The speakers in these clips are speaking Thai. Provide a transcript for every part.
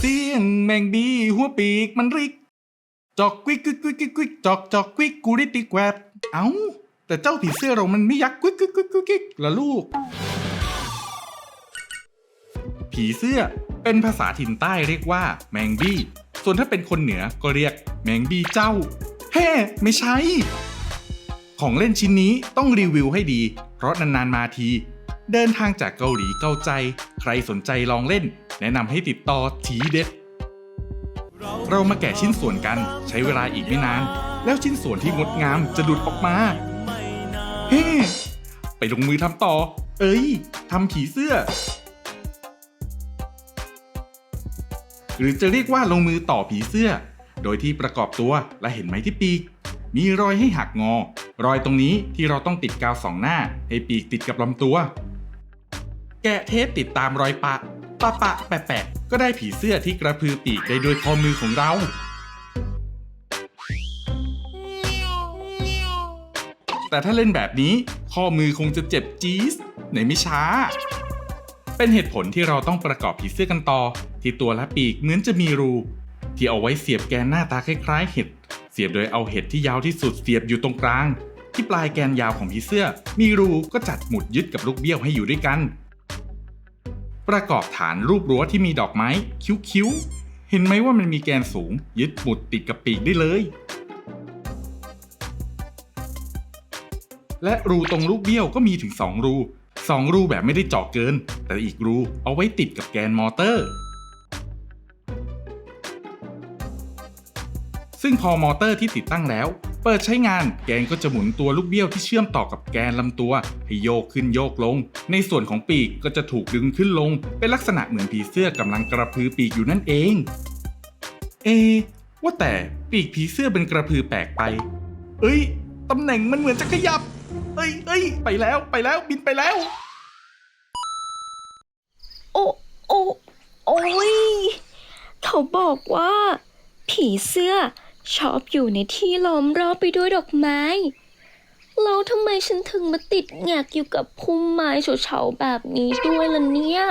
เสียงแมงบีหัวปีกมันริก จอกกวิกกวิกกวิกกวิกกวิกจอกจอกกวิกกูริติแกวดเอ้า แต่เจ้าผีเสื้อเรามันไม่ยักกวิกกวิกกวิกกวิกกวิกละลูก ผีเสื้อเป็นภาษาถิ่นใต้เรียกว่า แมงบีส่วนถ้าเป็นคนเหนือก็เรียกแมงบีเจ้าเฮ้ไม่ใช่ ของเล่นชิ้นนี้ต้องรีวิวให้ดี เพราะนานๆมาที เดินทางจากเกาหลีเกาใจ ใครสนใจลองเล่น แนะนำให้ติดต่อทีเด็ด เรามาแกะชิ้นส่วนกันใช้เวลาอีกไม่นาน แล้วชิ้นส่วนที่งดงามจะหลุดออกมา เฮ้ไปลงมือทำต่อ เอ้ยทำผีเสื้อ หรือจะเรียกว่าลงมือต่อผีเสื้อ โดยที่ประกอบตัวและเห็นไหมที่ปีก มีรอยให้หักงอ รอยตรงนี้ที่เราต้องติดกาวสองหน้า ให้ปีกติดกับลำตัว แกะเทปติดตามรอยปะ ปะปะแปะแปะก็ได้ผีเสื้อที่กระพือปีกได้ด้วยข้อมือของเรา แต่ถ้าเล่นแบบนี้ข้อมือคงจะเจ็บจี๊สในไม่ช้า เป็นเหตุผลที่เราต้องประกอบผีเสื้อกันต่อ ที่ตัวและปีกเหมือนจะมีรู ที่เอาไว้เสียบแกนหน้าตาคล้ายๆ เห็ด เสียบโดยเอาเห็ดที่ยาวที่สุดเสียบอยู่ตรงกลาง ที่ปลายแกนยาวของผีเสื้อ มีรูก็จัดหมุดยึดกับลูกเบี้ยวให้อยู่ด้วยกัน ประกอบฐานรูปรั้วที่มีดอกไม้คิ้วๆ เห็นไหมว่ามันมีแกนสูง ยึดหมุดติดกับปีกได้เลย และรูตรงลูกเบี้ยวก็มีถึง 2 รู 2 รูแบบไม่ได้เจาะเกิน แต่อีกรูเอาไว้ติดกับแกนมอเตอร์ ซึ่งพอมอเตอร์ที่ติดตั้งแล้ว เปิดใช้งานแกนก็จะหมุนตัวลูกเบี้ยวที่เชื่อมต่อกับแกนลำตัว ให้โยกขึ้นโยกลง ในส่วนของปีกก็จะถูกดึงขึ้นลง เป็นลักษณะเหมือนผีเสื้อกำลังกระพือปีกอยู่นั่นเอง เอ ว่าแต่ปีกผีเสื้อเป็นกระพือแปลกไป เอ้ยตำแหน่งมันเหมือนจะขยับ เอ้ยเอ้ยไปแล้วไปแล้วบินไปแล้ว โอ้โอ้โอ้ยเขาบอกว่า ผีเสื้อ ชอบอยู่ในที่ล้อมรอบไปด้วยดอกไม้ แล้วทำไมฉันถึงมาติดแงกอยู่กับพุ่มไม้เฉาๆแบบนี้ด้วยล่ะเนี่ย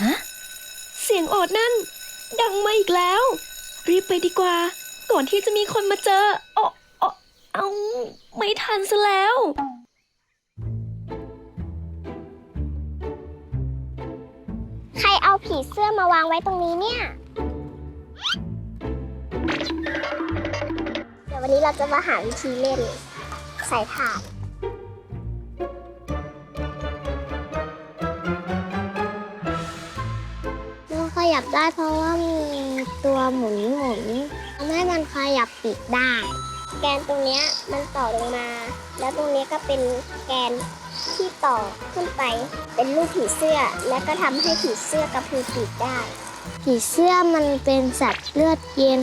ฮะ เสียงออดนั่น ดังมาอีกแล้ว รีบไปดีกว่า ก่อนที่จะมีคนมาเจออ๋ออ๋อเอาไม่ทันซะแล้วใครเอาผีเสื้อมาวางไว้ตรงนี้เนี่ย วันนี้เราจะมาหาวิธีเล่นใส่ถาดมันขยับได้เพราะว่ามีตัวหมุนหมุนทำให้มันขยับปีกได้ แกนตรงนี้มันต่อลงมา แล้วตรงนี้ก็เป็นแกนที่ต่อขึ้นไปเป็นรูปผีเสื้อ และก็ทำให้ผีเสื้อกระพือปีกได้ ผีเสื้อมันเป็นสัตว์เลือดเย็น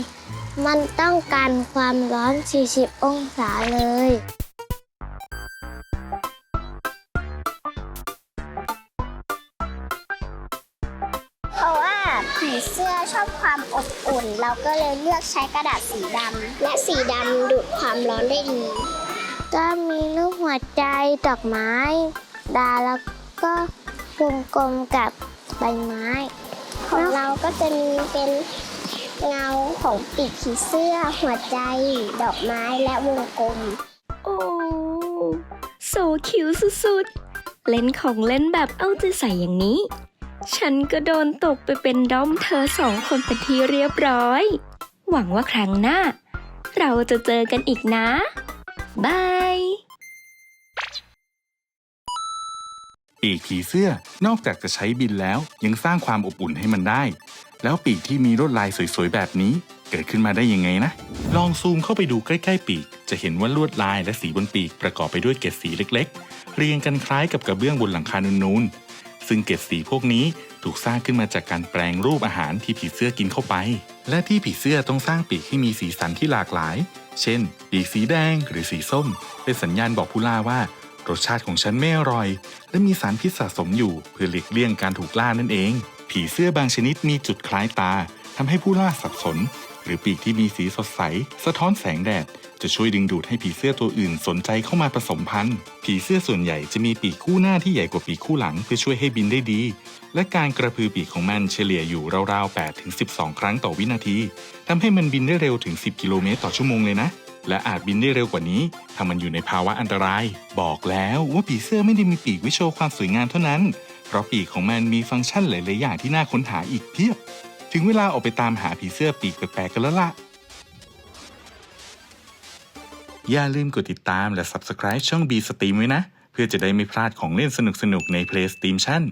มันต้องการความร้อน 40 องศาเลย เพราะว่าผีเสื้อชอบความอบอุ่น เราก็เลยเลือกใช้กระดาษสีดำและสีดำดูดความร้อนได้ดี ก็มีรูปหัวใจดอกไม้ ดาแล้วก็วงกลมกับใบไม้ ของเราก็จะมีเป็น เงาของปีกผีเสื้อ หัวใจ ดอกไม้และวงกลม โอ้โซคิวสุดๆ เล่นของเล่นแบบเอาใจใส่อย่างนี้ ฉันก็โดนตกไปเป็นด้อมเธอสองคนเป็นที่เรียบร้อย หวังว่าครั้งหน้า เราจะเจอกันอีกนะบายปีกผีเสื้อนอกจากจะใช้บินแล้วยังสร้างความอบอุ่นให้มันได้ แล้วปีกที่มีลวดลายสวยๆแบบนี้ เกิดขึ้นมาได้ยังไงนะ ลองซูมเข้าไปดูใกล้ๆปีก จะเห็นว่าลวดลายและสีบนปีกประกอบไปด้วยเกล็ดสีเล็กๆ เรียงกันคล้ายกับกระเบื้องบนหลังคานูนๆ ซึ่งเกล็ดสีพวกนี้ถูกสร้างขึ้นมาจากการแปลงรูปอาหารที่ผีเสื้อกินเข้าไป และที่ผีเสื้อต้องสร้างปีกให้มีสีสันที่หลากหลาย เช่น ปีกสีแดงหรือสีส้ม เป็นสัญญาณบอกผู้ล่าว่ารสชาติของฉันไม่อร่อย และมีสารพิษสะสมอยู่เพื่อหลีกเลี่ยงการถูกล่านั่นเอง ผีเสื้อบางชนิดมีจุดคล้ายตาทำให้ผู้ล่าสับสน หรือปีกที่มีสีสดใส สะท้อนแสงแดด จะช่วยดึงดูดให้ผีเสื้อตัวอื่นสนใจเข้ามาผสมพันธุ์ ผีเสื้อส่วนใหญ่จะมีปีกคู่หน้าที่ใหญ่กว่าปีกคู่หลังเพื่อช่วยให้บินได้ดี และการกระพือปีกของมันเฉลี่ยอยู่ราวๆ8ถึง12 ครั้งต่อวินาทีทำให้มันบินได้เร็วถึง 10 กิโลเมตรต่อชั่วโมงเลยนะและอาจบินได้เร็วกว่านี้ ถ้ามันอยู่ในภาวะอันตราย บอกแล้วว่าผีเสื้อไม่ได้มีปีกว้โชว์ความสวยงามเท่านั้น ราะปีกของมันมีฟังก์ชันหลาย ๆ อย่างที่น่าค้นหาอีกเพียบ ถึงเวลาออกไปตามหาผีเสื้อปีกแปลก ๆ กันแล้วล่ะ อย่าลืมกดติดตามและ Subscribe ช่อง B Stream ไว้นะ เพื่อจะได้ไม่พลาดของเล่นสนุก ๆ ใน Play Station